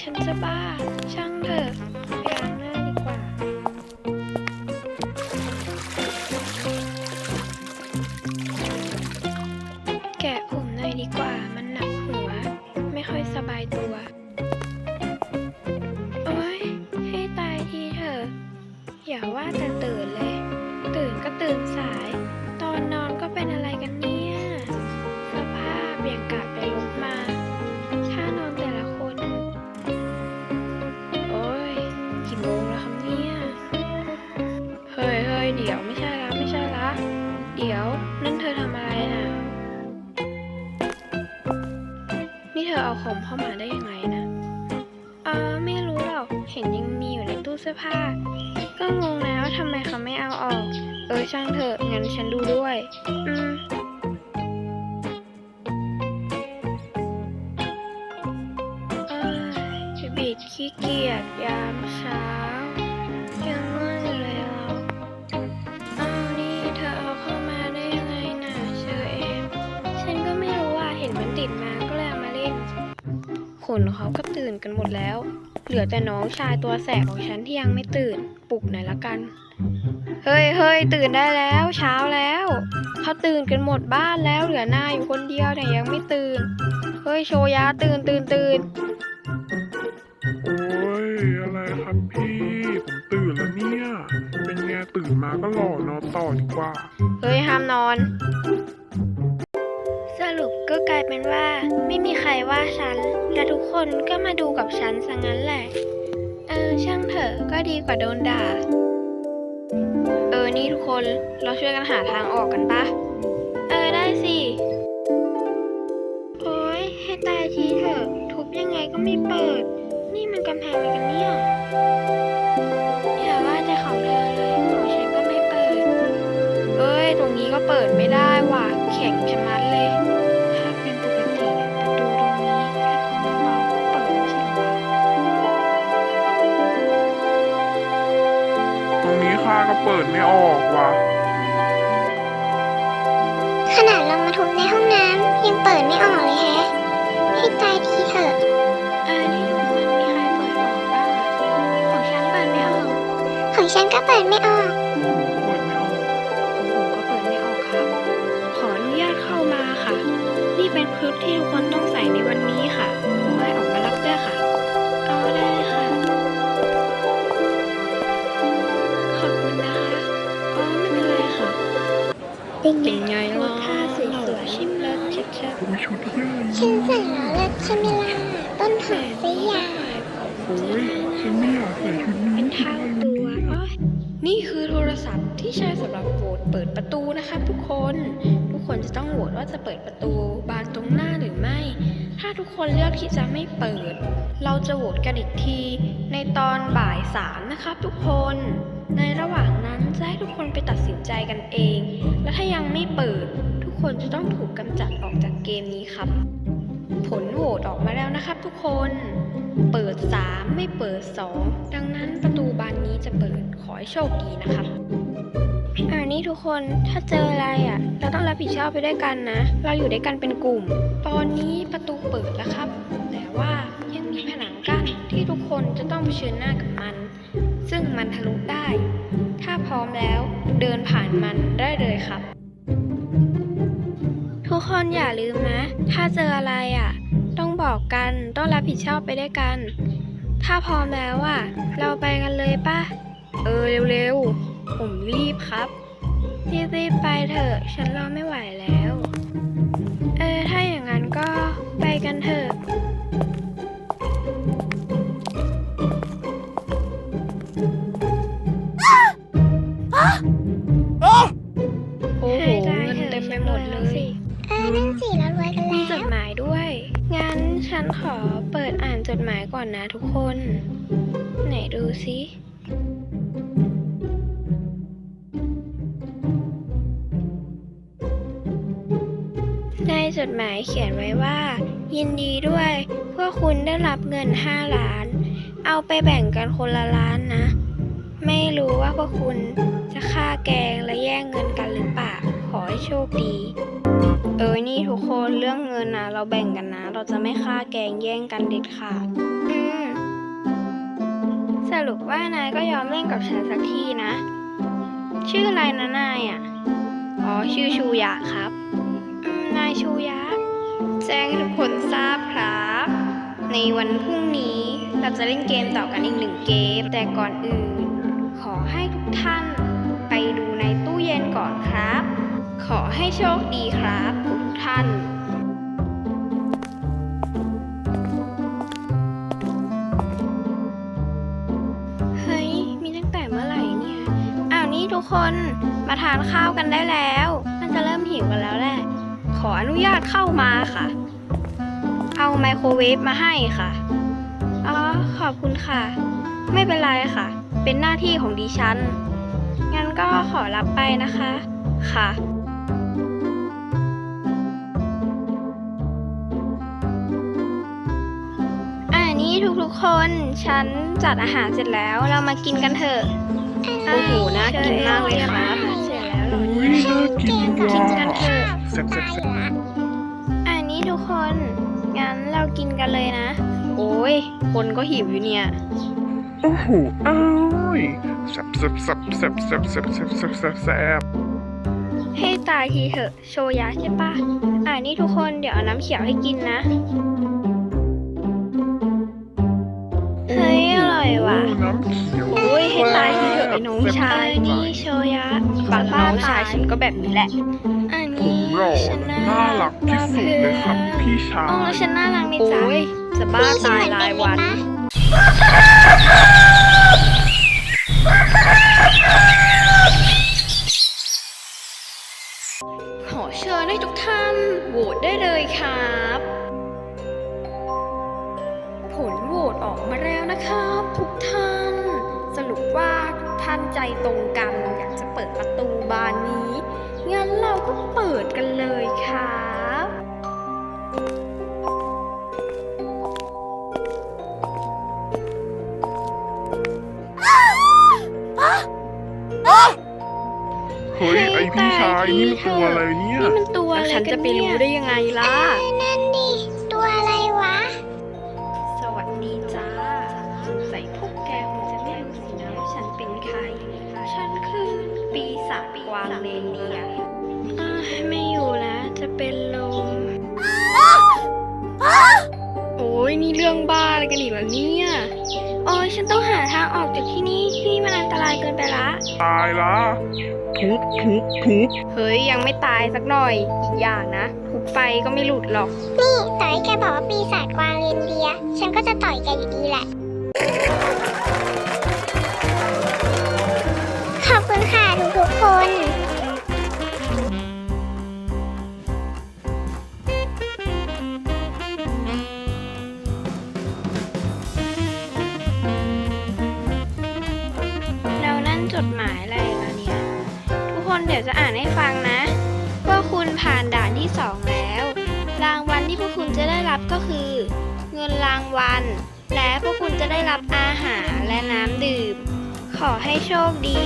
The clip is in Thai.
ฉันจะบ้า ช่างเถอะไปล้างหน้าดีกว่า แกะผมหน่อยดีกว่า มันหนักหัว ไม่ค่อยสบายตัว โอ๊ยให้ตายทีเถอะ อย่าว่าแต่ตื่นเลย ตื่นก็ตื่นสาย นี่เธอเอาของเข้ามาได้ยังไงนะเออไม่รู้หรอก เห็นยังมีอยู่ในตู้เสื้อผ้า ก็งงแล้วทำไมเขาไม่เอาออก เออช่างเถอะงั้นฉันดูด้วย อืมเออบิดขี้เกียจยามเช้า นเขาก็ตื่นกันหมดแล้ว เหลือแต่น้องชายตัวแสบของฉันที่ยังไม่ตื่น ปลุกหน่อยละกัน เฮ้ยเฮ้ยตื่นได้แล้ว เช้าแล้วเขาตื่นกันหมดบ้านแล้วเหลือหน้าอยู่คนเดียวเนี่ยยังไม่ตื่น เฮ้ยโชยาตื่นตื่นตื่นโอ้ยอะไรครับพี่ผมตื่นแล้วเนี่ย เป็นไงตื่นมาก็หล่อนอนต่อดีกว่า เฮ้ยห้ามนอนส รุปก็กลายเป็นว่า ไม่มีใครว่าฉัน และทุกคนก็มาดูกับฉันซะงั้นแหละ เออ ช่างเถอะก็ดีกว่าโดนด่า เออ นี่ทุกคนเราช่วยกันหาทางออกกันปะเออ ได้สิ โอ้ยให้ตายทีเถอะ ทุบยังไงก็ไม่เปิด นี่มันกำแพงอะไรกันเนี่ยอย่าว่าแต่ของเธอเลยของฉันก็ไม่เปิด เอ้ย ตรงนี้ก็เปิดไม่ได้ว่ะแข็งชะมัดเลย ดไม่ออกว่ะ ขนาดเรามาทุบในห้องน้ำยังเปิดไม่ออกเลยแฮะ ให้ตายทีเถอะ เออนี่ทุกคนมีใครเปิดออกบ้างอะของฉันเปิดไม่ออกของฉันก็เปิดไม่ออก เปิดไม่ออก ของผมก็เปิดไม่ออกครับ ขออนุญาตเข้ามาค่ะ นี่เป็นชุดที่ทุกคนต้องใส่ในวันนี้ค่ะ เป็นไงเป็นไงล่ะท่าสวยๆชิมเลิศชัดโอ้ยชุดเยอะฉันใส่แล้วเลิศใช่ไหมล่ะต้นหอมสยามโอ้ยฉันไม่อยากใส่ชุดนี้เป็นทางตัวอ๋อนี่คือโทรศัพท์ที่ใช้สำหรับโหวตเปิดประตูนะคะทุกคนทุกคนจะต้องโหวตว่าจะเปิดประตูบานตรงหน้าหรือไม่ ถ้าทุกคนเลือกที่จะไม่เปิด เราจะโหวตกันอีกทีในตอนบ่ายสามนะคะทุกคน ในระหว่างนั้นจะให้ทุกคนไปตัดสินใจกันเอง และถ้ายังไม่เปิด ทุกคนจะต้องถูกกำจัดออกจากเกมนี้ครับ ผลโหวตออกมาแล้วนะครับทุกคน เปิด 3 ไม่เปิด 2 ดังนั้นประตูบานนี้จะเปิดขอให้โชคดีนะครับอ่านี่ทุกคนถ้าเจออะไรอะ เราต้องรับผิดชอบไปด้วยกันนะ เราอยู่ด้วยกันเป็นกลุ่ม ตอนนี้ประตูเปิดแล้วครับ แต่ว่ายังมีผนังกั้นที่ทุกคนจะต้องเผชิญหน้ากับมัน ซึ่งมันทะลุได้ ถ้าพร้อมแล้วเดินผ่านมันได้เลยครับ ทุกคนอย่าลืมนะ ถ้าเจออะไรอะ ต้องบอกกันต้องรับผิดชอบไปด้วยกัน ถ้าพร้อมแล้วอะ เราไปกันเลยป่ะ เออเร็วๆ ผมรีบครับ รีบๆไปเถอะ ฉันรอไม่ไหวแล้ว เออ ถ้าอย่างนั้นก็ไปกันเถอะ อนนะทุกคน ไหนดูสิในจดหมายเขียนไว้ว่า ยินดีด้วยพวกคุณได้รับเงิน 5 ล้าน เอาไปแบ่งกันคนละล้านนะ ไม่รู้ว่าพวกคุณจะฆ่าแกงและแย่งเงินกันหรือเปล่าขอให้โชคดี เออ นี่ทุกคนเรื่องเงินนะเราแบ่งกันนะ เราจะไม่ฆ่าแกงแย่งกันเด็ดขาดอืมรุปว่านายก็ยอมเล่นกับฉันสักทีนะ ชื่ออะไรนะนายอะ อ๋อ ชื่อชูยะครับ อืม นายชูยะ แจ้งให้ทุกคนทราบครับ ในวันพรุ่งนี้เราจะเล่นเกมต่อกันอีกหนึ่งเกม แต่ก่อนอื่น ขอให้โชคดีครับทุกท่านเฮ้ยมีตั้งแต่เมื่อไหร่เนี่ยอ้าวนี่ทุกคนมาทานข้าวกันได้แล้วน่าจะเริ่มหิวกันแล้วแหละขออนุญาตเข้ามาค่ะ เอาไมโครเวฟมาให้ค่ะอ๋อขอบคุณค่ะ ไม่เป็นไรค่ะ เป็นหน้าที่ของดิฉันงั้นก็ขอรับไปนะคะค่ะ ทุกๆคน ฉันจัดอาหารเสร็จแล้ว เรามากินกันเถอะโอ้โหน่ากินมากเลยครับเสร็จแล้วเราอุ้ยน่ากินว่ะกินกันเถอะแซ่บตายๆอยู่ละอันนี้ทุกคน งั้นเรากินกันเลยนะ โอ้ย คนก็หิวอยู่เนี่ยๆโอ้โหอ้ายแซ่บแซ่บแซ่บแซ่บแซ่บแซ่บแซ่บแซ่บแซ่บแซ่บให้ตายทีเถอะ โชยะใช่ปะอ่านี่ทุกคนเดี๋ยวเอาน้ำเขียวให้กินนะายทีเถอะไอ้น้องชายแซ่บนี่โชยะป้าป้าตายฉันก็แบบนี้แหละอันผมนี้หล่อฉันและน่ารักที่สุดเลยครับพี่ชาอ๋อย ฉันน่ารักไหมจ๊ะโอ้ยจะบ้าตายรายวัน ขอเชิญให้ทุกท่านโหวตได้เล ตรงกัน อยากจะเปิดประตูบานนี้ งั้นเราก็เปิดกันเลยครับเฮ้ยไอพี่ชายนี่มันตัวอะไรเนี่ย นี่มันตัวอะไรฉันจะไปรู้ได้ยังไงล่ะ วางเลนเดียร์อ่าไม่อยู่แล้วจะเป็นลมโอ้ยนี่เรื่องบ้าอะไรกันอีกแล้วเนี่ยโอ้ยฉันต้องหาทางออกจากที่นี่ที่นี่มันอันตรายเกินไปละตายละทุบทุบทุบเฮ้ยยังไม่ตายสักหน่อยอีกอย่างนะทุบไปก็ไม่หลุดหรอก นี่ต่อให้แกบอกว่าปีศาจกวางเรนเดียร์ฉันก็จะต่อยแกอยู่ดีแหละ อ่านให้ฟังนะว่าคุณผ่านด่านที่สองแล้ว รางวัลที่พวกคุณจะได้รับก็คือ เงินรางวัล และพวกคุณจะได้รับอาหารและน้ำดื่ม ขอให้โชคดี